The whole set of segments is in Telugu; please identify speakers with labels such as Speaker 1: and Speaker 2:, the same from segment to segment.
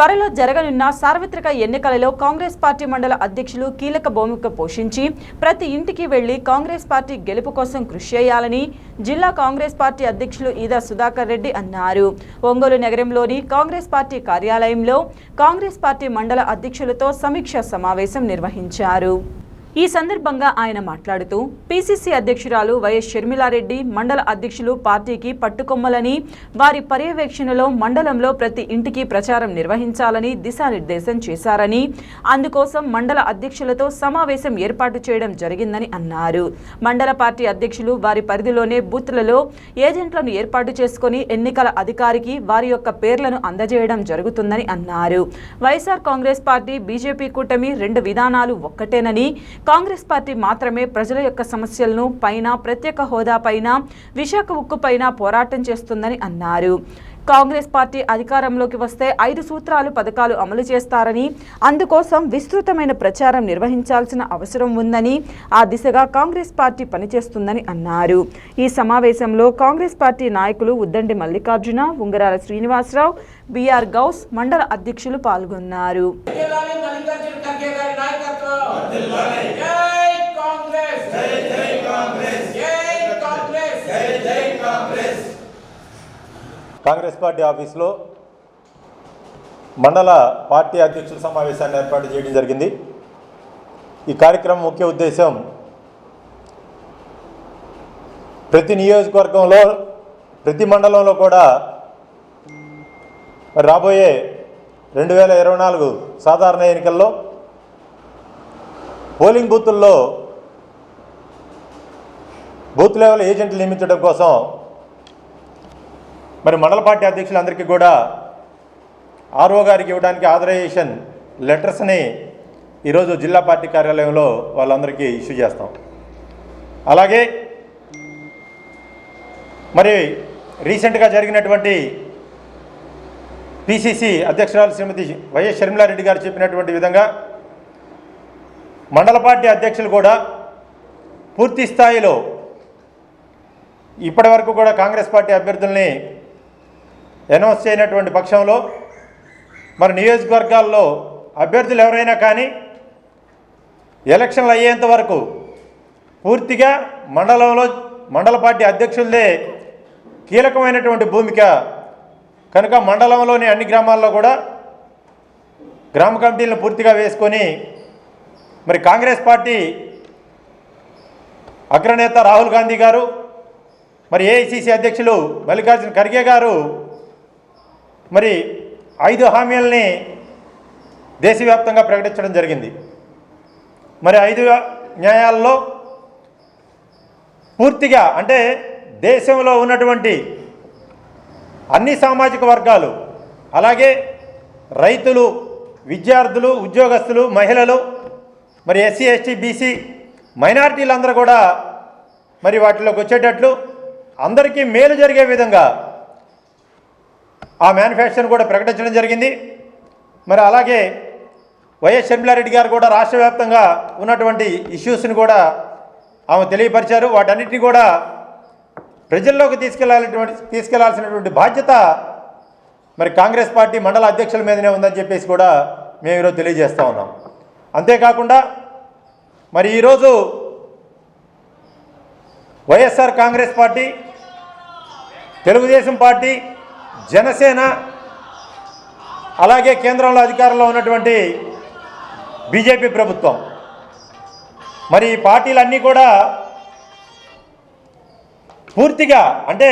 Speaker 1: త్వరలో జరగనున్న సార్వత్రిక ఎన్నికలలో కాంగ్రెస్ పార్టీ మండల అధ్యక్షులు కీలక భూమిక పోషించి ప్రతి ఇంటికి వెళ్ళి కాంగ్రెస్ పార్టీ గెలుపు కోసం కృషి చేయాలని జిల్లా కాంగ్రెస్ పార్టీ అధ్యక్షులు ఈదా సుధాకర్ రెడ్డి అన్నారు. ఒంగోలు నగరంలోని కాంగ్రెస్ పార్టీ కార్యాలయంలో కాంగ్రెస్ పార్టీ మండల అధ్యక్షులతో సమీక్ష సమావేశం నిర్వహించారు. ఈ సందర్భంగా ఆయన మాట్లాడుతూ పీసీసీ అధ్యక్షురాలు వైఎస్ షర్మిలారెడ్డి మండల అధ్యక్షులు పార్టీకి పట్టుకొమ్మలని వారి పర్యవేక్షణలో మండలంలో ప్రతి ఇంటికి ప్రచారం నిర్వహించాలని దిశానిర్దేశం చేశారని అందుకోసం మండల అధ్యక్షులతో సమావేశం ఏర్పాటు చేయడం జరిగిందని అన్నారు. మండల పార్టీ అధ్యక్షులు వారి పరిధిలోనే బూత్లలో ఏజెంట్లను ఏర్పాటు చేసుకుని ఎన్నికల అధికారికి వారి యొక్క పేర్లను అందజేయడం జరుగుతుందని అన్నారు. వైఎస్ఆర్ కాంగ్రెస్ పార్టీ బీజేపీ కూటమి రెండు విధానాలు ఒక్కటేనని కాంగ్రెస్ పార్టీ మాత్రమే ప్రజల యొక్క సమస్యలను పైన ప్రత్యేక హోదా పైన విశాఖ ఉక్కు పైన పోరాటం చేస్తుందని అన్నారు. కాంగ్రెస్ పార్టీ అధికారంలోకి వస్తే ఐదు సూత్రాలు పథకాలు అమలు చేస్తారని అందుకోసం విస్తృతమైన ప్రచారం నిర్వహించాల్సిన అవసరం ఉందని ఆ దిశగా కాంగ్రెస్ పార్టీ పనిచేస్తుందని అన్నారు. ఈ సమావేశంలో కాంగ్రెస్ పార్టీ నాయకులు ఉద్దండి మల్లికార్జున ఉంగరాల శ్రీనివాసరావు బిఆర్ గౌస్ మండల అధ్యక్షులు పాల్గొన్నారు.
Speaker 2: కాంగ్రెస్. జై జై కాంగ్రెస్. జై కాంగ్రెస్. జై జై కాంగ్రెస్.
Speaker 3: కాంగ్రెస్ పార్టీ ఆఫీస్లో మండల పార్టీ అధ్యక్షుల సమావేశాన్ని ఏర్పాటు చేయడం జరిగింది. ఈ కార్యక్రమం ముఖ్య ఉద్దేశం ప్రతి నియోజకవర్గంలో ప్రతి మండలంలో కూడా రాబోయే రెండు వేల ఇరవై నాలుగు సాధారణ ఎన్నికల్లో పోలింగ్ బూతుల్లో బూత్ లెవెల్ ఏజెంట్లు నియమించడం కోసం మరి మండల పార్టీ అధ్యక్షులందరికీ కూడా ఆర్ఓ గారికి ఇవ్వడానికి ఆథరైజేషన్ లెటర్స్ని ఈరోజు జిల్లా పార్టీ కార్యాలయంలో వాళ్ళందరికీ ఇష్యూ చేస్తాం. అలాగే మరి రీసెంట్గా జరిగినటువంటి పిసిసి అధ్యక్షురాలు శ్రీమతి వైఎస్ షర్మిలారెడ్డి గారు చెప్పినటువంటి విధంగా మండల పార్టీ అధ్యక్షులు కూడా పూర్తి స్థాయిలో ఇప్పటి వరకు కూడా కాంగ్రెస్ పార్టీ అభ్యర్థుల్ని అనౌన్స్ చేయనటువంటి పక్షంలో మరి నియోజకవర్గాల్లో అభ్యర్థులు ఎవరైనా కానీ ఎలక్షన్లు అయ్యేంత వరకు పూర్తిగా మండలంలో మండల పార్టీ అధ్యక్షులదే కీలకమైనటువంటి భూమిక. కనుక మండలంలోని అన్ని గ్రామాల్లో కూడా గ్రామ కమిటీలను పూర్తిగా వేసుకొని మరి కాంగ్రెస్ పార్టీ అగ్రనేత రాహుల్ గాంధీ గారు మరి ఏఐసిసి అధ్యక్షులు మల్లికార్జున ఖర్గే గారు మరి ఐదు హామీలని దేశవ్యాప్తంగా ప్రకటించడం జరిగింది. మరి ఐదు న్యాయాల్లో పూర్తిగా అంటే దేశంలో ఉన్నటువంటి అన్ని సామాజిక వర్గాలు అలాగే రైతులు విద్యార్థులు ఉద్యోగస్తులు మహిళలు మరి ఎస్సీ ఎస్టీ బీసీ మైనారిటీలందరూ కూడా మరి వాటిలోకి వచ్చేటట్లు అందరికీ మేలు జరిగే విధంగా ఆ మేనిఫెస్టోని కూడా ప్రకటించడం జరిగింది. మరి అలాగే వైఎస్ షర్మిలారెడ్డి గారు కూడా రాష్ట్ర వ్యాప్తంగా ఉన్నటువంటి ఇష్యూస్ని కూడా ఆమె తెలియపరిచారు. వాటన్నిటిని కూడా ప్రజల్లోకి తీసుకెళ్ళాలటువంటి తీసుకెళ్ళాల్సినటువంటి బాధ్యత మరి కాంగ్రెస్ పార్టీ మండల అధ్యక్షుల మీదనే ఉందని చెప్పేసి కూడా మేము ఈరోజు తెలియజేస్తూ ఉన్నాం. అంతేకాకుండా మరి ఈరోజు వైఎస్ఆర్ కాంగ్రెస్ పార్టీ తెలుగుదేశం పార్టీ జనసేన అలాగే కేంద్రంలో అధికారంలో ఉన్నటువంటి బీజేపీ ప్రభుత్వం. మరి ఈ పార్టీలన్నీ కూడా పూర్తిగా అంటే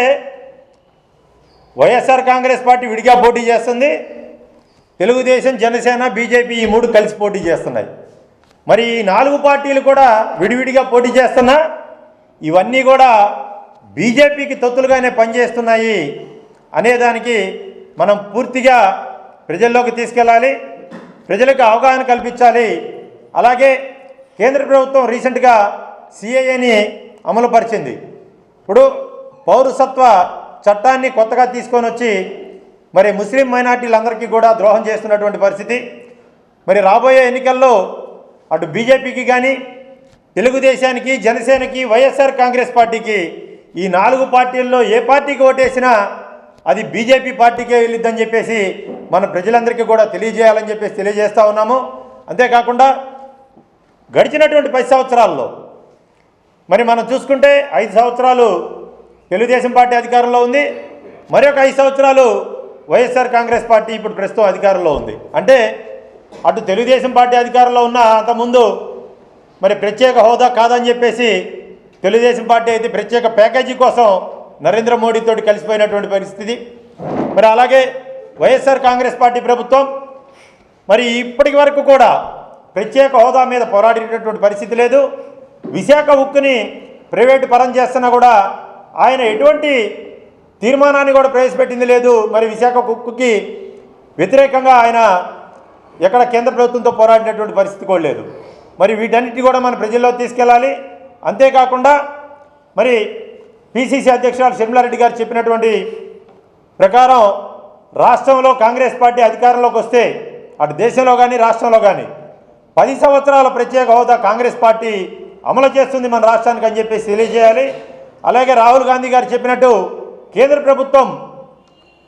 Speaker 3: వైఎస్ఆర్ కాంగ్రెస్ పార్టీ విడిగా పోటీ చేస్తుంది. తెలుగుదేశం జనసేన బీజేపీ ఈ మూడు కలిసి పోటీ చేస్తున్నాయి. మరి ఈ నాలుగు పార్టీలు కూడా విడివిడిగా పోటీ చేస్తున్నా ఇవన్నీ కూడా బీజేపీకి తొత్తులుగానే పనిచేస్తున్నాయి అనేదానికి మనం పూర్తిగా ప్రజల్లోకి తీసుకెళ్ళాలి ప్రజలకు అవగాహన కల్పించాలి. అలాగే కేంద్ర ప్రభుత్వం రీసెంట్గా సిఏఏని అమలుపరిచింది. ఇప్పుడు పౌరసత్వ చట్టాన్ని కొత్తగా తీసుకొని వచ్చి మరి ముస్లిం మైనార్టీలందరికీ కూడా ద్రోహం చేస్తున్నటువంటి పరిస్థితి. మరి రాబోయే ఎన్నికల్లో అటు బీజేపీకి కానీ తెలుగుదేశానికి జనసేనకి వైఎస్ఆర్ కాంగ్రెస్ పార్టీకి ఈ నాలుగు పార్టీల్లో ఏ పార్టీకి ఓటేసినా అది బీజేపీ పార్టీకే వెళ్ళిద్దని చెప్పేసి మన ప్రజలందరికీ కూడా తెలియజేయాలని చెప్పేసి తెలియజేస్తూ ఉన్నాము. అంతేకాకుండా గడిచినటువంటి పది సంవత్సరాల్లో మరి మనం చూసుకుంటే ఐదు సంవత్సరాలు తెలుగుదేశం పార్టీ అధికారంలో ఉంది. మరొక ఐదు సంవత్సరాలు వైఎస్ఆర్ కాంగ్రెస్ పార్టీ ఇప్పుడు ప్రస్తుతం అధికారంలో ఉంది. అంటే అటు తెలుగుదేశం పార్టీ అధికారంలో ఉన్న అంతకుముందు మరి ప్రత్యేక హోదా కాదని చెప్పేసి తెలుగుదేశం పార్టీ అయితే ప్రత్యేక ప్యాకేజీ కోసం నరేంద్ర మోడీతో కలిసిపోయినటువంటి పరిస్థితి. మరి అలాగే వైఎస్ఆర్ కాంగ్రెస్ పార్టీ ప్రభుత్వం మరి ఇప్పటి వరకు కూడా ప్రత్యేక హోదా మీద పోరాడినటువంటి పరిస్థితి లేదు. విశాఖ ఉక్కుని ప్రైవేటు పరం చేస్తున్నా కూడా ఆయన ఎటువంటి తీర్మానాన్ని కూడా ప్రవేశపెట్టింది లేదు. మరి విశాఖ కుక్కుకి వ్యతిరేకంగా ఆయన ఎక్కడ కేంద్ర ప్రభుత్వంతో పోరాడినటువంటి పరిస్థితి కూడా లేదు. మరి వీటన్నిటి కూడా మన ప్రజల్లో తీసుకెళ్ళాలి. అంతేకాకుండా మరి పిసిసి అధ్యక్షురాలు షర్మిలారెడ్డి గారు చెప్పినటువంటి ప్రకారం రాష్ట్రంలో కాంగ్రెస్ పార్టీ అధికారంలోకి వస్తే అటు దేశంలో కానీ రాష్ట్రంలో కానీ పది సంవత్సరాల ప్రత్యేక హోదా కాంగ్రెస్ పార్టీ అమలు చేస్తుంది మన రాష్ట్రానికి అని చెప్పేసి తెలియజేయాలి. అలాగే రాహుల్ గాంధీ గారు చెప్పినట్టు కేంద్ర ప్రభుత్వం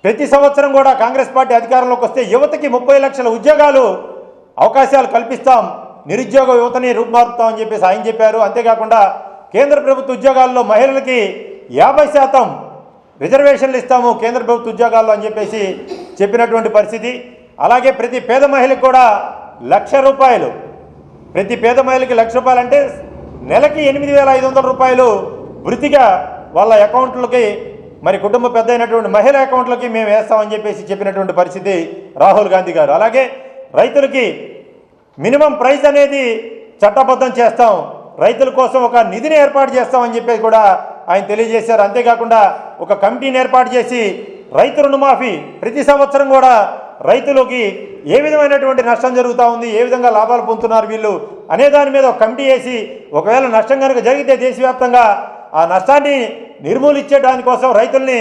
Speaker 3: ప్రతి సంవత్సరం కూడా కాంగ్రెస్ పార్టీ అధికారంలోకి వస్తే యువతకి ముప్పై లక్షల ఉద్యోగాలు అవకాశాలు కల్పిస్తాం నిరుద్యోగ యువతని రూపుమారుతామని చెప్పేసి ఆయన చెప్పారు. అంతేకాకుండా కేంద్ర ప్రభుత్వ ఉద్యోగాల్లో మహిళలకి యాభై శాతం రిజర్వేషన్లు ఇస్తాము కేంద్ర ప్రభుత్వ ఉద్యోగాల్లో అని చెప్పేసి చెప్పినటువంటి పరిస్థితి. అలాగే ప్రతి పేద మహిళకు కూడా లక్ష రూపాయలు ప్రతి పేద మహిళకి లక్ష రూపాయలు అంటే నెలకి ఎనిమిది వేల ఐదు వందల రూపాయలు వృత్తిగా వాళ్ళ అకౌంట్లకి మరి కుటుంబ పెద్ద అయినటువంటి మహిళ అకౌంట్లకి మేము వేస్తామని చెప్పేసి చెప్పినటువంటి పరిస్థితి రాహుల్ గాంధీ గారు. అలాగే రైతులకి మినిమం ప్రైస్ అనేది చట్టబద్ధం చేస్తాం. రైతుల కోసం ఒక నిధిని ఏర్పాటు చేస్తామని చెప్పేసి కూడా ఆయన తెలియజేశారు. అంతేకాకుండా ఒక కమిటీని ఏర్పాటు చేసి రైతు రుణమాఫీ ప్రతి సంవత్సరం కూడా రైతులకి ఏ విధమైనటువంటి నష్టం జరుగుతూ ఉంది ఏ విధంగా లాభాలు పొందుతున్నారు వీళ్ళు అనే దాని మీద ఒక కమిటీ వేసి ఒకవేళ నష్టం కనుక జరిగితే దేశవ్యాప్తంగా ఆ నష్టాన్ని నిర్మూలించే దానికోసం రైతుల్ని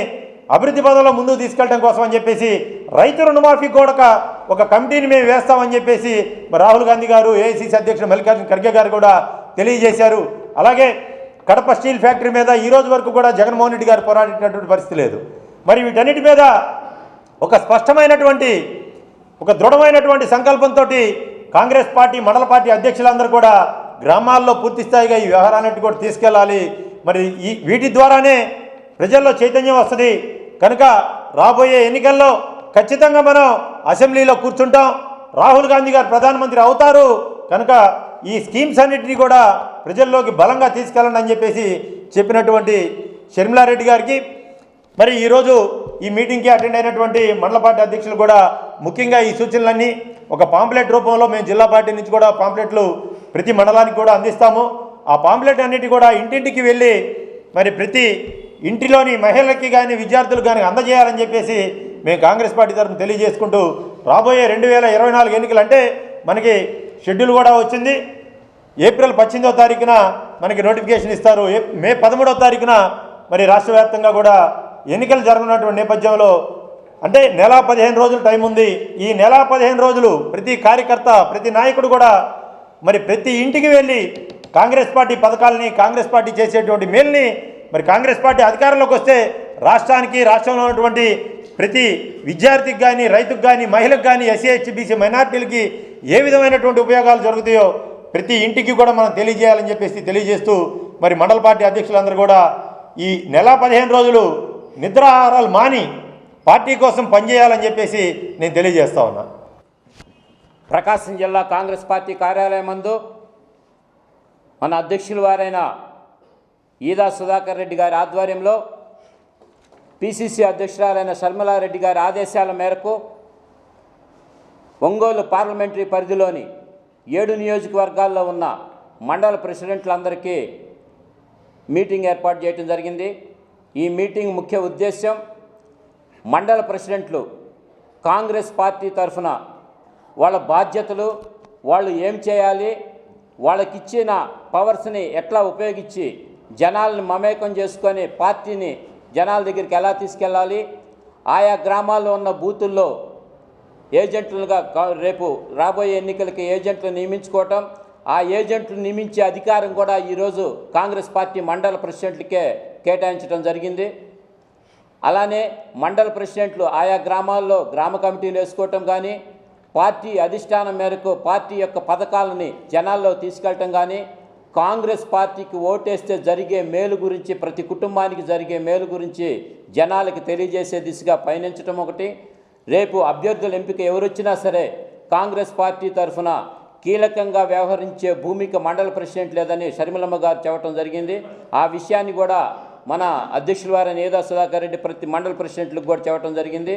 Speaker 3: అభివృద్ధి పదంలో ముందుకు తీసుకెళ్ళడం కోసం అని చెప్పేసి రైతు రుణమాఫీ కూడా ఒక- కమిటీని మేము వేస్తామని చెప్పేసి రాహుల్ గాంధీ గారు ఏఐసీసీ అధ్యక్షుడు మల్లికార్జున ఖర్గే గారు కూడా తెలియజేశారు. అలాగే కడప స్టీల్ ఫ్యాక్టరీ మీద ఈ రోజు వరకు కూడా జగన్మోహన్ రెడ్డి గారు పోరాడినటువంటి పరిస్థితి లేదు. మరి వీటన్నిటి మీద ఒక స్పష్టమైనటువంటి ఒక దృఢమైనటువంటి సంకల్పంతో కాంగ్రెస్ పార్టీ మండల పార్టీ అధ్యక్షులందరూ కూడా గ్రామాల్లో పూర్తి స్థాయిగా ఈ వ్యవహారాన్ని కూడా తీసుకెళ్ళాలి. మరి ఈ వీటి ద్వారానే ప్రజల్లో చైతన్యం వస్తుంది. కనుక రాబోయే ఎన్నికల్లో ఖచ్చితంగా మనం అసెంబ్లీలో కూర్చుంటాం. రాహుల్ గాంధీ గారు ప్రధానమంత్రి అవుతారు. కనుక ఈ స్కీమ్స్ అన్నింటినీ కూడా ప్రజల్లోకి బలంగా తీసుకెళ్ళండి అని చెప్పేసి చెప్పినటువంటి షర్మిలారెడ్డి గారికి మరి ఈరోజు ఈ మీటింగ్కి అటెండ్ అయినటువంటి మండల పార్టీ అధ్యక్షులు కూడా ముఖ్యంగా ఈ సూచనలన్నీ ఒక పాంప్లెట్ రూపంలో మేము జిల్లా పార్టీ నుంచి కూడా పాంప్లెట్లు ప్రతి మండలానికి కూడా అందిస్తాము. ఆ పాంప్లెట్ అన్నిటి కూడా ఇంటింటికి వెళ్ళి మరి ప్రతి ఇంటిలోని మహిళలకి కానీ విద్యార్థులకు కానీ అందజేయాలని చెప్పేసి మేము కాంగ్రెస్ పార్టీ తరఫున తెలియజేసుకుంటూ రాబోయే రెండు వేల ఇరవై నాలుగు ఎన్నికలు అంటే మనకి షెడ్యూల్ కూడా వచ్చింది. ఏప్రిల్ పద్దెనిమిదో తారీఖున మనకి నోటిఫికేషన్ ఇస్తారు. మే పదమూడో తారీఖున మరి రాష్ట్ర వ్యాప్తంగా కూడా ఎన్నికలు జరగనున్నటువంటి నేపథ్యంలో అంటే నెల పదిహేను రోజులు టైం ఉంది. ఈ నెల పదిహేను రోజులు ప్రతి కార్యకర్త ప్రతి నాయకుడు కూడా మరి ప్రతి ఇంటికి వెళ్ళి కాంగ్రెస్ పార్టీ పథకాలని కాంగ్రెస్ పార్టీ చేసేటువంటి మేల్ని మరి కాంగ్రెస్ పార్టీ అధికారంలోకి వస్తే రాష్ట్రానికి రాష్ట్రంలో ఉన్నటువంటి ప్రతి విద్యార్థికి కానీ రైతుకు కానీ మహిళకు కానీ ఎస్సీ ఎస్టీ మైనార్టీలకి ఏ విధమైనటువంటి ఉపయోగాలు జరుగుతాయో ప్రతి ఇంటికి కూడా మనం తెలియజేయాలని చెప్పేసి తెలియజేస్తూ మరి మండల పార్టీ అధ్యక్షులందరూ కూడా ఈ నెల పదిహేను రోజులు నిద్రాహారాలు మాని పార్టీ కోసం పనిచేయాలని చెప్పేసి నేను తెలియజేస్తా ఉన్నా.
Speaker 2: ప్రకాశం జిల్లా కాంగ్రెస్ పార్టీ కార్యాలయం మన అధ్యక్షుల వారైన ఈదా సుధాకర్ రెడ్డి గారి ఆధ్వర్యంలో పిసిసి అధ్యక్షురాలైన శర్మలారెడ్డి గారి ఆదేశాల మేరకు ఒంగోలు పార్లమెంటరీ పరిధిలోని ఏడు నియోజకవర్గాల్లో ఉన్న మండల ప్రెసిడెంట్లందరికీ మీటింగ్ ఏర్పాటు చేయడం జరిగింది. ఈ మీటింగ్ ముఖ్య ఉద్దేశ్యం మండల ప్రెసిడెంట్లు కాంగ్రెస్ పార్టీ తరఫున వాళ్ళ బాధ్యతలు వాళ్ళు ఏం చేయాలి వాళ్ళకిచ్చిన పవర్స్ని ఎట్లా ఉపయోగించి జనాలను మమేకం చేసుకొని పార్టీని జనాల దగ్గరికి ఎలా తీసుకెళ్ళాలి? ఆయా గ్రామాల్లో ఉన్న బూతుల్లో ఏజెంట్లుగా రేపు రాబోయే ఎన్నికలకి ఏజెంట్లు నియమించుకోవటం ఆ ఏజెంట్లు నియమించే అధికారం కూడా ఈరోజు కాంగ్రెస్ పార్టీ మండల ప్రెసిడెంట్లకే కేటాయించడం జరిగింది. అలానే మండల ప్రెసిడెంట్లు ఆయా గ్రామాల్లో గ్రామ కమిటీలు వేసుకోవటం కానీ పార్టీ అధిష్టానం మేరకు పార్టీ యొక్క పథకాలని జనాల్లో తీసుకెళ్ళటం కానీ కాంగ్రెస్ పార్టీకి ఓటేస్తే జరిగే మేలు గురించి ప్రతి కుటుంబానికి జరిగే మేలు గురించి జనాలకి తెలియజేసే దిశగా పయనించడం ఒకటి. రేపు అభ్యర్థుల ఎంపిక ఎవరొచ్చినా సరే కాంగ్రెస్ పార్టీ తరఫున కీలకంగా వ్యవహరించే భూమిక మండల ప్రెసిడెంట్ లేదని షర్మిలమ్మ గారు చెప్పడం జరిగింది. ఆ విషయాన్ని కూడా మన అధ్యక్షుల వారైన ఏదా సుధాకర్ రెడ్డి ప్రతి మండల ప్రెసిడెంట్లకు కూడా చెప్పడం జరిగింది.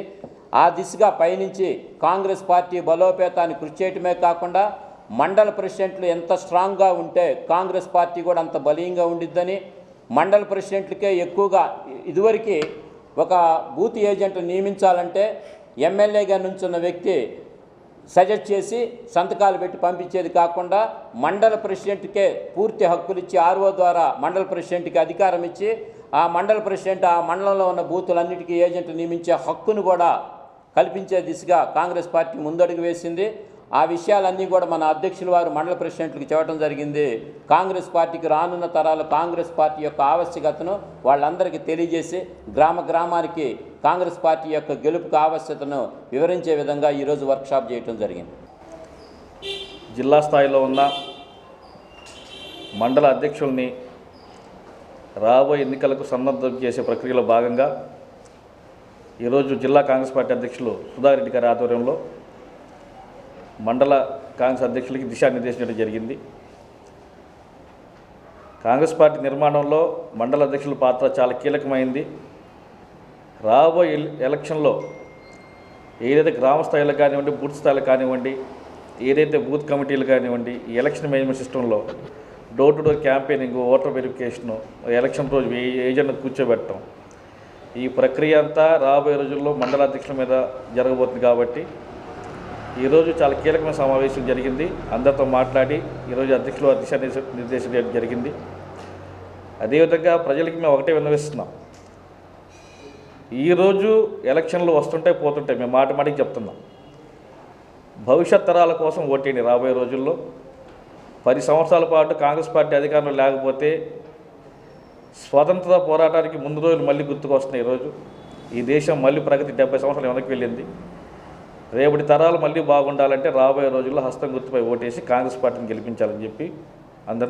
Speaker 2: ఆ దిశగా పయనించి కాంగ్రెస్ పార్టీ బలోపేతాన్ని కృషి చేయటమే కాకుండా మండల ప్రెసిడెంట్లు ఎంత స్ట్రాంగ్గా ఉంటే కాంగ్రెస్ పార్టీ కూడా అంత బలీయంగా ఉండిద్దని మండల ప్రెసిడెంట్లకే ఎక్కువగా ఇదివరకు ఒక బూత్ ఏజెంట్ నియమించాలంటే ఎమ్మెల్యేగా నుంచున్న వ్యక్తి సజెస్ట్ చేసి సంతకాలు పెట్టి పంపించేది కాకుండా మండల ప్రెసిడెంట్కే పూర్తి హక్కులు ఇచ్చి ఆర్ఓ ద్వారా మండల ప్రెసిడెంట్కి అధికారం ఇచ్చి ఆ మండల ప్రెసిడెంట్ ఆ మండలంలో ఉన్న బూతులన్నిటికీ ఏజెంట్ నియమించే హక్కును కూడా కల్పించే దిశగా కాంగ్రెస్ పార్టీ ముందడుగు వేసింది. ఆ విషయాలన్నీ కూడా మన అధ్యక్షుల వారు మండల ప్రెసిడెంట్లకు చెప్పడం జరిగింది. కాంగ్రెస్ పార్టీకి రానున్న తరాలు కాంగ్రెస్ పార్టీ యొక్క ఆవశ్యకతను వాళ్ళందరికీ తెలియజేసి గ్రామ గ్రామానికి కాంగ్రెస్ పార్టీ యొక్క గెలుపుకు ఆవశ్యకతను వివరించే విధంగా ఈరోజు వర్క్షాప్ చేయటం జరిగింది.
Speaker 4: జిల్లా స్థాయిలో ఉన్న మండల అధ్యక్షుల్ని రాబోయే ఎన్నికలకు సన్నద్ధం చేసే ప్రక్రియలో భాగంగా ఈరోజు జిల్లా కాంగ్రెస్ పార్టీ అధ్యక్షులు సుధారెడ్డి గారి ఆధ్వర్యంలో మండల కాంగ్రెస్ అధ్యక్షులకి దిశానిర్దేశం చేయడం జరిగింది. కాంగ్రెస్ పార్టీ నిర్మాణంలో మండల అధ్యక్షుల పాత్ర చాలా కీలకమైంది. రాబోయే ఎల్- ఎలక్షన్లో ఏదైతే గ్రామ స్థాయిలో కానివ్వండి బూత్ స్థాయిలో కానివ్వండి ఏదైతే బూత్ కమిటీలు కానివ్వండి ఈ ఎలక్షన్ మేనేజ్మెంట్ సిస్టంలో door to door campaigning voter verification election రోజు ఏజెంట్ కూర్చోబెట్టడం ఈ ప్రక్రియ అంతా రాబోయే రోజుల్లో మండల అధ్యక్షుల మీద జరగబోతుంది కాబట్టి ఈరోజు చాలా కీలకమైన సమావేశం జరిగింది. అందరితో మాట్లాడి ఈరోజు అధ్యక్షులు దిశానిర్దేశం నిర్దేశం చేయడం జరిగింది. అదేవిధంగా ప్రజలకి మేము ఒకటే విన్నవిస్తున్నాం. ఈరోజు ఎలక్షన్లు వస్తుంటాయి పోతుంటాయి. మేము మాట మాటికి చెప్తున్నాం. భవిష్యత్ తరాల కోసం ఓటేయండి రాబోయే రోజుల్లో. పది సంవత్సరాల పాటు కాంగ్రెస్ పార్టీ అధికారంలో లేకపోతే స్వతంత్ర పోరాటానికి ముందు రోజులు మళ్ళీ గుర్తుకొస్తున్నాయి ఈరోజు ఈ దేశం మళ్ళీ ప్రగతి డెబ్బై సంవత్సరాలు వెనక్కి వెళ్ళింది. రేపటి తరాలు మళ్ళీ బాగుండాలంటే రాబోయే రోజుల్లో హస్తం గుర్తుపై ఓటేసి కాంగ్రెస్ పార్టీని గెలిపించాలని చెప్పి